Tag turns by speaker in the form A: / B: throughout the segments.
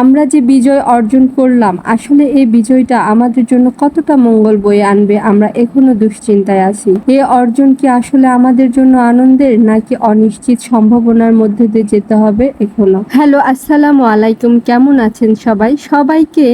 A: আমরা যে বিজয় অর্জন করলাম, আসলে এই বিজয়টা আমাদের জন্য কতটা মঙ্গল বয়ে আনবে আমরা এখনও দুশ্চিন্তায় আছি। এই অর্জন কি আসলে আমাদের জন্য আনন্দের, নাকি অনিশ্চিত সম্ভাবনার মধ্যে দিয়ে যেতে হবে এখনও? হ্যালো, আসসালামু আলাইকুম, কেমন আছেন সবাই? সবাইকে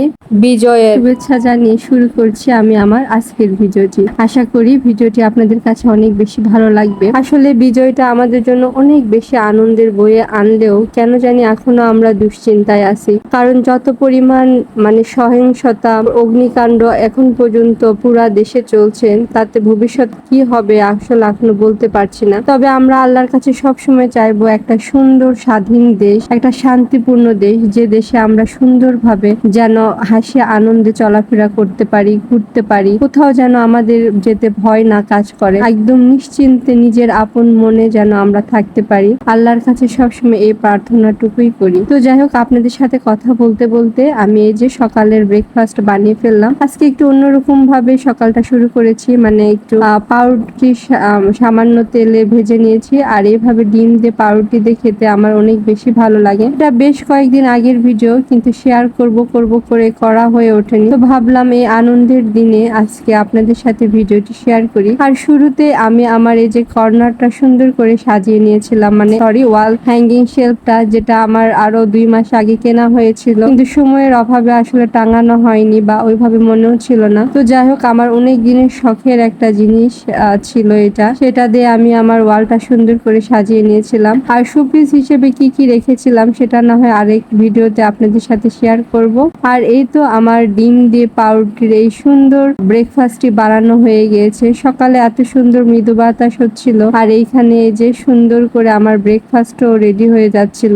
A: বিজয়ের শুভেচ্ছা জানিয়ে শুরু করছি আমি আমার আজকের ভিডিওটি। আশা করি ভিডিওটি আপনাদের কাছে অনেক বেশি ভালো লাগবে। আসলে বিজয়টা আমাদের জন্য অনেক বেশি আনন্দের বয়ে আনলেও কেন জানি এখনও আমরা দুশ্চিন্তায় আছি। কারণ যত পরিমাণ মানে সহিংসতা, অগ্নিকাণ্ড এখন পর্যন্ত পুরা দেশে চলছে, তাতে ভবিষ্যৎ কি হবে আসলে এখনও বলতে পারছি না। তবে আমরা আল্লাহর কাছে সবসময় চাইব একটা সুন্দর, স্বাধীন দেশ, একটা শান্তিপূর্ণ দেশ, যে দেশে আমরা সুন্দরভাবে যেন হাসি, আনন্দে চলাফেরা করতে পারি, ঘুরতে পারি, কোথাও যেন আমাদের যেতে ভয় না কাজ করে। একদম নিশ্চিন্তে নিজের আপন মনে যেন আমরা থাকতে পারি। আল্লাহর কাছে সবসময় এই প্রার্থনাটুকুই করি। তো যাই হোক, আপনাদের সাথে কথা বলতে বলতে আমি এই যে সকালের ব্রেকফাস্ট বানিয়ে ফেললাম। আজকে একটু অন্যরকম ভাবে সকালটা শুরু করেছি মানে একটু পাউরুটি সামান্য তেলে ভেজে নিয়েছি। আর এইভাবে ডিম দিয়ে পাউরুটি দিয়ে খেতে আমার অনেক বেশি ভালো লাগে। এটা বেশ কয়েকদিন আগের ভিডিও কিন্তু শেয়ার করব করব করে করা হয়ে ওঠেনি। তো ভাবলাম এই আনন্দের দিনে আজকে আপনাদের সাথে ভিডিওটি শেয়ার করি। আর শুরুতে আমি আমার এই যে কর্নারটা সুন্দর করে সাজিয়ে নিয়েছিলাম মানে সরি ওয়াল হ্যাঙ্গিং শেলফটা যেটা আমার আরও দুই মাস আগে কেনা হয়েছিল। কিন্তু সময়ের অভাবে আসলে টাঙানো হয়নি বা ওইভাবে মনেও ছিল না। তো যাই হোক, আমার অনেক দিনের শখের একটা জিনিস ছিল এটা। সেটা দিয়ে আমি আমার ওয়ালটা সুন্দর করে সাজিয়ে নিয়েছিলাম। আর শোপিস হিসেবে কি কি রেখেছিলাম সেটা না হয় আরেক ভিডিওতে আপনাদের সাথে শেয়ার করব। আর এই তো আমার ডিম দিয়ে পাউরুটির এই সুন্দর ব্রেকফাস্টটি বানানো হয়ে গিয়েছে। সকালে এত সুন্দর মৃদু বাতাস হচ্ছিল। আর এইখানে যে সুন্দর করে আমার ব্রেকফাস্টও রেডি হয়ে যাচ্ছিল।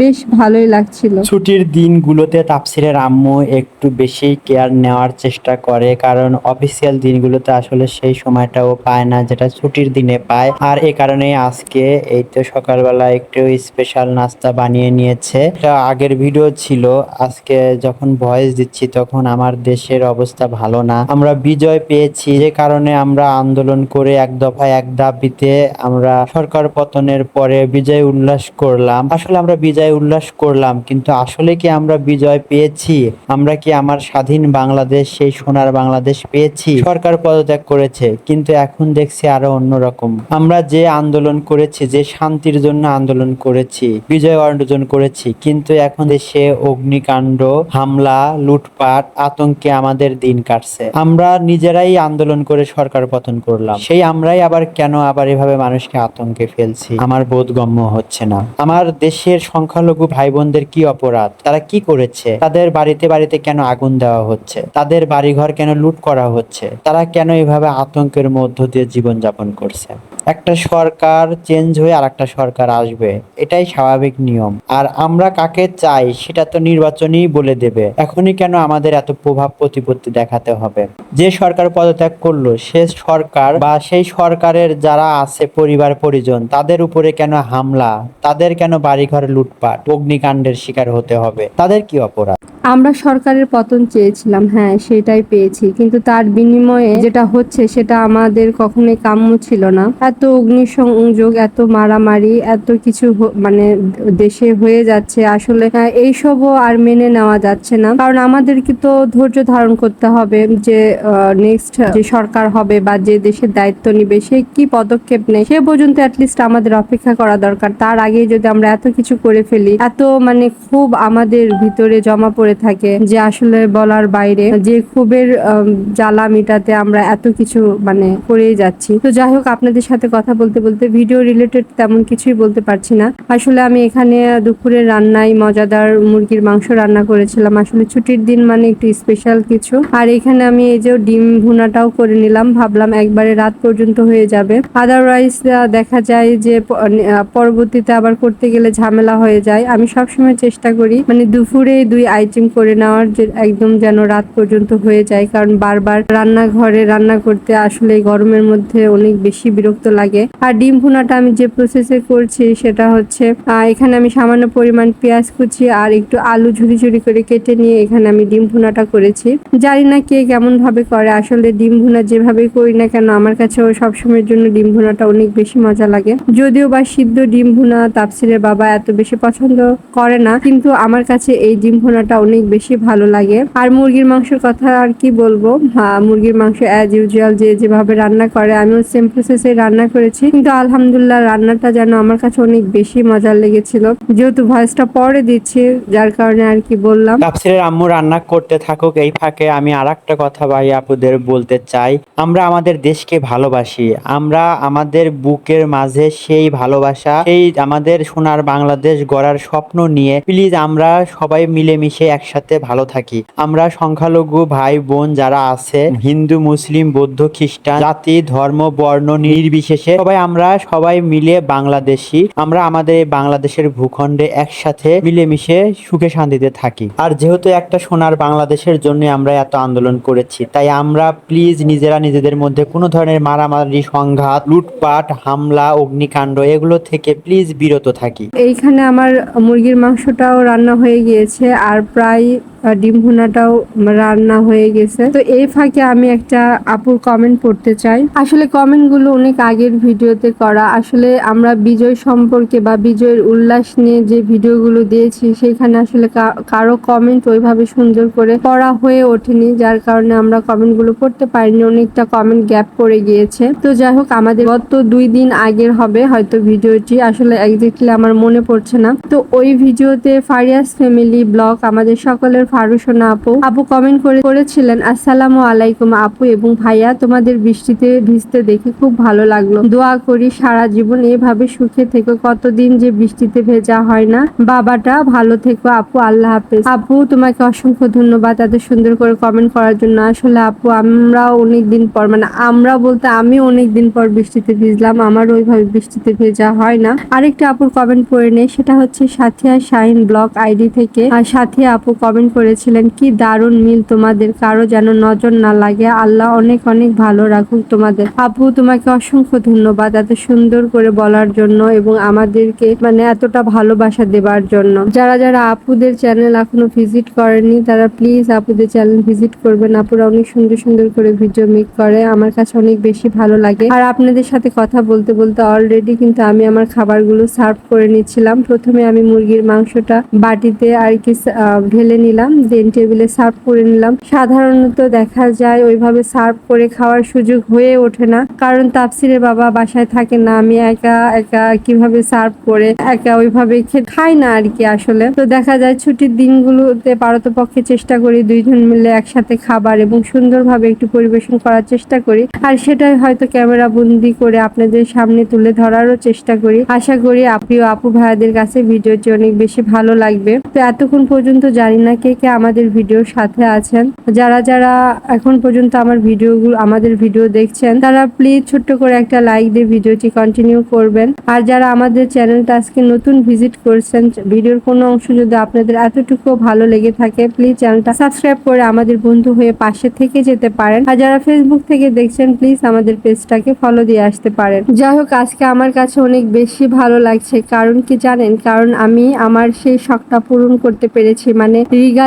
A: বেশ ভালোই লাগছিল।
B: ছুটির দিনগুলোতে তাপসিরের আম্মু একটু বেশি কেয়ার নেওয়ার চেষ্টা করে, কারণ অফিসিয়াল দিনগুলোতে আসলে সেই সময়টাও পায় না যেটা ছুটির দিনে পায়। আর এই কারণে আজকে এই তো সকালবেলা একটু স্পেশাল নাস্তা বানিয়ে নিয়েছে। এটা আগের ভিডিও ছিল, আজকে যখন ভয়েস দিচ্ছি তখন আমার দেশের অবস্থা ভালো না। আমরা বিজয় পেয়েছি, যে কারণে আমরা আন্দোলন করে এক দফায় এক দাবিতে আমরা সরকার পতনের পরে বিজয় উল্লাস করলাম। আসলে আমরা বিজয় উল্লাস করলাম, কিন্তু আসলে কি আমরা বিজয় পেয়েছি? আমরা কি আমার স্বাধীন বাংলাদেশ, সেই সোনার বাংলাদেশ পেয়েছি? সরকার পদত্যাগ করেছে, কিন্তু এখন দেখছি আরও অন্যরকম। আমরা যে আন্দোলন করেছি, যে শান্তির জন্য আন্দোলন করেছি, বিজয় অর্জন করেছি, কিন্তু এখন দেশে অগ্নিকাণ্ড, হামলা, লুটপাট, আতঙ্কে আমাদের দিন কাটছে। আমরা নিজেরাই আন্দোলন করে সরকার পতন করলাম। সেই আমরাই আবার কেন আবার এভাবে মানুষকে আতঙ্কে ফেলছি? আমার বোধগম্য হচ্ছে না। আমার দেশের সংখ্যালঘু ভাই বোনদের কি অপরাধ? তারা কি করেছে? তাদের বাড়িতে বাড়িতে কেন আগুন দেওয়া হচ্ছে? তাদের বাড়িঘর কেন লুট করা হচ্ছে? তারা কেন এভাবে আতঙ্কের মধ্য দিয়ে জীবন যাপন করছে? একটা সরকার চেঞ্জ হয়ে আর একটা সরকার আসবে। এটাই স্বাভাবিক নিয়ম। আর আমরা কাকে চাই সেটা তো নির্বাচনই বলে দেবে। এখনই কেন আমাদের এত প্রভাব প্রতিপত্তি দেখাতে হবে? যে সরকার পদত্যাগ করল, সে সরকার বা সেই সরকারের যারা আছে পরিবার, পরিজন, তাদের উপরে কেন হামলা? তাদের কেন বাড়িঘর লুটপাট, অগ্নিকাণ্ডের শিকার হতে হবে? তাদের কি অপরাধ?
A: আমরা সরকারের পতন চেয়েছিলাম হ্যাঁ সেটাই পেয়েছি। কিন্তু তার বিনিময়ে যেটা হচ্ছে, সেটা আমাদের কখনোই কাম্য ছিল না। এত অগ্নিসংযোগ, এত মারামারি, এত কিছু মানে দেশে হয়ে যাচ্ছে। আসলে এইসবও আর মেনে নেওয়া যাচ্ছে না। কারণ আমাদেরকে তো ধৈর্য ধারণ করতে হবে যে নেক্সট যে সরকার হবে বা যে দেশের দায়িত্ব নিবে, সে কি পদক্ষেপ নেয়, সে পর্যন্ত অ্যাটলিস্ট আমাদের অপেক্ষা করা দরকার। তার আগে যদি আমরা এত কিছু করে ফেলি, এত মানে খুব আমাদের ভিতরে জমা পড়ে থাকে যে আসলে বলার বাইরে যে ক্ষোভের জ্বালা মিটাতে আমরা এত কিছু মানে করেই যাচ্ছি। তো যাই হোক, আপনাদের সাথে কথা বলতে বলতে ভিডিও রিলেটেড তেমন কিছুই বলতে পারছি না। আসলে আমি এখানে দুপুরের রান্নায় মজাদার মুরগির মাংস রান্না করেছিলাম। আসলে ছুটির দিন মানে একটু স্পেশাল কিছু। আর এখানে আমি এই যে ডিম ভুনাটাও করে নিলাম। ভাবলাম একবারে রাত পর্যন্ত হয়ে যাবে। আদারওয়াইজ দেখা যায় যে পরবর্তীতে আবার করতে গেলে ঝামেলা হয়ে যায়। আমি সবসময় চেষ্টা করি মানে দুপুরে দুই আইটেম জিম করে নেওয়ার যে একদম যেন রাত পর্যন্ত হয়ে যায়, কারণ বারবার রান্নাঘরে রান্না করতে আসলে গরমের মধ্যে অনেক বেশি বিরক্ত লাগে। আর ডিম ভুনাটা আমি যে প্রসেসে করছি সেটা হচ্ছে এখানে আমি সামান্য পরিমাণ পেঁয়াজ কুচি আর একটু আলু ঝুরি ঝুরি করে কেটে নিয়ে এখানে আমি ডিম ভুনাটা করেছি। জানি না কে কেমন ভাবে করে, আসলে ডিম ভুনা যেভাবে করি না কেন, আমার কাছে ওই সবসময়ের জন্য ডিম ভুনাটা অনেক বেশি মজা লাগে। যদিও বা সিদ্ধ ডিম ভুনা তাপসিরের বাবা এত বেশি পছন্দ করে না, কিন্তু আমার কাছে এই ডিম ভুনাটা অনেক বেশি ভালো লাগে। আর মুরগির মাংসের কথা আর কি বলব? মুরগির মাংস অ্যাজ ইউজুয়াল যে যেভাবে রান্না করে, আমিও সেম প্রসেসে রান্না করেছি। কিন্তু আলহামদুলিল্লাহ রান্নাটা যেন আমার কাছে অনেক বেশি মজার লেগেছিল। যেহেতু ভয়েসটা পরে দিচ্ছি, যার কারণে আর কি বললাম।
B: তাপসিরের আম্মু রান্না করতে থাকুক এই ফাঁকে, আমি আর একটা কথা ভাই আপুদের বলতে চাই। আমরা আমাদের দেশকে ভালোবাসি। আমরা আমাদের বুকের মাঝে সেই ভালোবাসা, সেই আমাদের সোনার বাংলাদেশ গড়ার স্বপ্ন নিয়ে প্লিজ আমরা সবাই মিলেমিশে একসাথে ভালো থাকি। আমরা সংখ্যালঘু ভাই বোন যারা আছে, হিন্দু, মুসলিম, বৌদ্ধ, খ্রিস্টান, জাতি, ধর্ম, বর্ণ, নির্বিশেষে সবাই আমরা সবাই মিলে বাংলাদেশি। আমরা আমাদের বাংলাদেশের ভূখণ্ডে একসাথে মিলেমিশে সুখে শান্তিতে থাকি। আর যেহেতু একটা সোনার বাংলাদেশের জন্য আমরা এত আন্দোলন করেছি, তাই আমরা প্লিজ নিজেরা নিজেদের মধ্যে কোনো ধরনের মারামারি, সংঘাত, লুটপাট, হামলা, অগ্নিকাণ্ড এগুলো থেকে প্লিজ বিরত থাকি।
A: এইখানে আমার মুরগির মাংসটাও রান্না হয়ে গিয়েছে, আর প্রায় vai ডিম ভুনাটাও রান্না হয়ে গেছে। তো এই ফাঁকে আমি একটা আপুর কমেন্ট পড়তে চাই। আসলে কমেন্টগুলো অনেক আগের ভিডিওতে করা। আসলে আমরা বিজয় সম্পর্কে বা বিজয়ের উল্লাস নিয়ে যে ভিডিওগুলো দিয়েছি, সেখানে আসলে কারও কমেন্ট ওইভাবে সুন্দর করে পড়া হয়ে ওঠেনি, যার কারণে আমরা কমেন্টগুলো পড়তে পারিনি। অনেকটা কমেন্ট গ্যাপ পড়ে গিয়েছে। তো যাই হোক, আমাদের গত দুই দিন আগের হবে হয়তো ভিডিওটি। আসলে একজাক্টলি আমার মনে পড়ছে না। তো ওই ভিডিওতে ফারিয়াস ফ্যামিলি ব্লগ আমাদের সকলের ফারুসোনা আপু? আপু কমেন্ট করে করেছিলেন, আসসালামু আলাইকুম আপু এবং ভাইয়া, তোমাদের বৃষ্টিতে ভিজতে দেখে খুব ভালো লাগল। দোয়া করি সারা জীবন এভাবে সুখে থেকো। কতদিন যে বৃষ্টিতে ভেজা হয় না। বাবাটা ভালো থেকো আপু, আল্লাহ হাফেজ। আপু, তোমাকে অসংখ্য ধন্যবাদ এত সুন্দর করে কমেন্ট করার জন্য। আসলে আপু, আমরাও অনেক দিন পর মানে আমরা বলতে আমি অনেক দিন পর বৃষ্টিতে ভিজলাম, আমার ওইভাবে বৃষ্টিতে ভেজা হয় না। আরেকটা আপুর কমেন্ট পড়ে নেই, সেটা হচ্ছে সাথিয়া শাহিন ব্লগ আইডি থেকে। আর সাথিয়া আপু কমেন্ট করেছিলেন। কি দারুণ মিল তোমাদের। কারও যেন নজর না লাগে। আল্লাহ অনেক অনেক ভালো রাখুক তোমাদের। আপু তোমাকে অসংখ্য ধন্যবাদ এত সুন্দর করে বলার জন্য এবং আমাদেরকে মানে এতটা ভালোবাসা দেবার জন্য। যারা যারা আপুদের চ্যানেল এখনও ভিজিট করেনি, তারা প্লিজ আপুদের চ্যানেল ভিজিট করবেন। আপুরা অনেক সুন্দর সুন্দর করে ভিডিও মেক করে। আমার কাছে অনেক বেশি ভালো লাগে। আর আপনাদের সাথে কথা বলতে বলতে অলরেডি কিন্তু আমি আমার খাবারগুলো সার্ভ করে নিচ্ছিলাম। প্রথমে আমি মুরগির মাংসটা বাটিতে আর কি ঢেলে নিলাম। দেন টেবিলে সার্ভ করে নিলাম। সাধারণত দেখা যায় ওইভাবে সার্ভ করে খাওয়ার সুযোগ হয়ে ওঠে না, কারণ তাপসিরের বাবা বাসায় থাকে না, আমি একা একা কীভাবে সার্ভ করে, একা ওইভাবে খাই না আর কি আসলে। তো দেখা যায় ছুটির দিনগুলোতে পারতপক্ষে চেষ্টা করি দুইজন মিলে একসাথে খাবার এবং সুন্দরভাবে একটু পরিবেশন করার চেষ্টা করি। আর সেটাই হয়তো ক্যামেরা বন্দি করে আপনাদের সামনে তুলে ধরারও চেষ্টা করি। আশা করি আপনি ও আপু ভাইয়াদের কাছে ভিডিওটি অনেক বেশি ভালো লাগবে। তো এতক্ষণ পর্যন্ত জানি না কে কে আমাদের ভিডিওর সাথে আছেন। যারা যারা এখন পর্যন্ত আমার ভিডিওগুলো, আমাদের ভিডিও দেখছেন, তারা প্লিজ ছোট্ট করে একটা লাইক দিয়ে ভিডিওটি কন্টিনিউ করবেন। আর যারা আমাদের চ্যানেলটা আজকে নতুন ভিজিট করছেন, ভিডিওর কোনো অংশ যদি আপনাদের এতটুকু ভালো লেগে থাকে প্লিজ চ্যানেলটা সাবস্ক্রাইব করে আমাদের বন্ধু হয়ে পাশে থেকে যেতে পারেন। আর যারা ফেসবুক থেকে দেখছেন প্লিজ আমাদের পেজটাকে ফলো দিয়ে আসতে পারেন। যাই হোক, আজকে আমার কাছে অনেক বেশি ভালো লাগছে। কারণ কি জানেন? কারণ আমি আমার সেই শখটা পূরণ করতে পেরেছি। মানে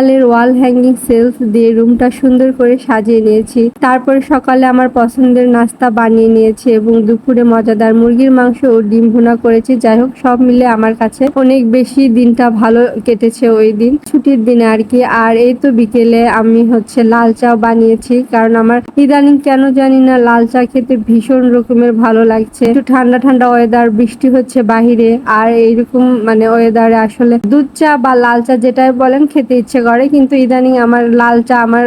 A: রিগালের ওয়াল হ্যাঙ্গিং সেলস দিয়ে রুমটা সুন্দর করে সাজিয়ে নিয়েছি। তারপরে সকালে আমার পছন্দের নাস্তা বানিয়ে নিয়েছি এবং দুপুরে মজাদার মুরগির মাংস ও ডিম ভুনা করেছি। যাই হোক, সব মিলে আমার কাছে অনেক বেশি দিনটা ভালো কেটেছে ওই দিন। ছুটির দিনে আর কি। আর এই তো বিকেলে আমি হচ্ছে লাল চাও বানিয়েছি, কারণ আমার ইদানিং কেন জানি না লাল চা খেতে ভীষণ রকমের ভালো লাগছে। একটু ঠান্ডা ঠান্ডা ওয়েদার বৃষ্টি হচ্ছে বাহিরে। আর এইরকম মানে ওয়েদারে আসলে দুধ চা বা লাল চা যেটাই বলেন, খেতে ইচ্ছে করে কিন্তু ইদানিং আমার লাল চা আমার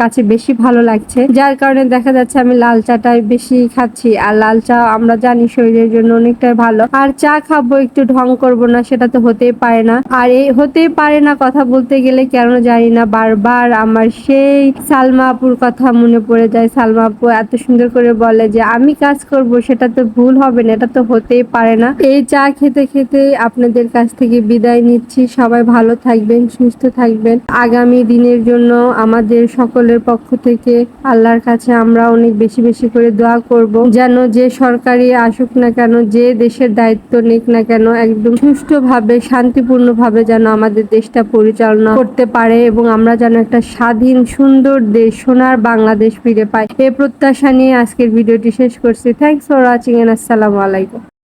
A: কাছে বেশি ভালো লাগছে। যার কারণে দেখা যাচ্ছে আমি লাল চাটাই বেশি খাচ্ছি। আর লাল চা আমরা জানি শরীরের জন্য অনেকটাই ভালো। আর চা খাব, একটু ঢং করব না, সেটা তো হতেই পারে না। আর এই হতেই পারে না কথা বলতে গেলে কেন জানি না, বারবার আমার সেই সালমা আপুর কথা মনে পড়ে যায়। সালমা আপু এত সুন্দর করে বলে যে, আমি কাজ করব, সেটা তো ভুল হবে না, এটা তো হতেই পারে না। এই চা খেতে খেতে আপনাদের কাছ থেকে বিদায় নিচ্ছি। সবাই ভালো থাকবেন, সুস্থ থাকবেন। করবেন। আগামী দিনের জন্য আমাদের সকলের পক্ষ থেকে আল্লাহর কাছে আমরা অনেক বেশি বেশি করে দোয়া করব। যেন যে সরকারি আসুক না কেন, যে দেশের দায়িত্ব নিক না কেন, একদম সুষ্ঠুভাবে, শান্তিপূর্ণভাবে যেন আমাদের দেশটা পরিচালনা করতে পারে এবং আমরা যেন একটা স্বাধীন, সুন্দর দেশ, সোনার বাংলাদেশ ফিরে পাই। এ প্রত্যাশা নিয়ে আজকের ভিডিওটি শেষ করছি। থ্যাংকস ফর ওয়াচিং এন্ড আসসালামু আলাইকুম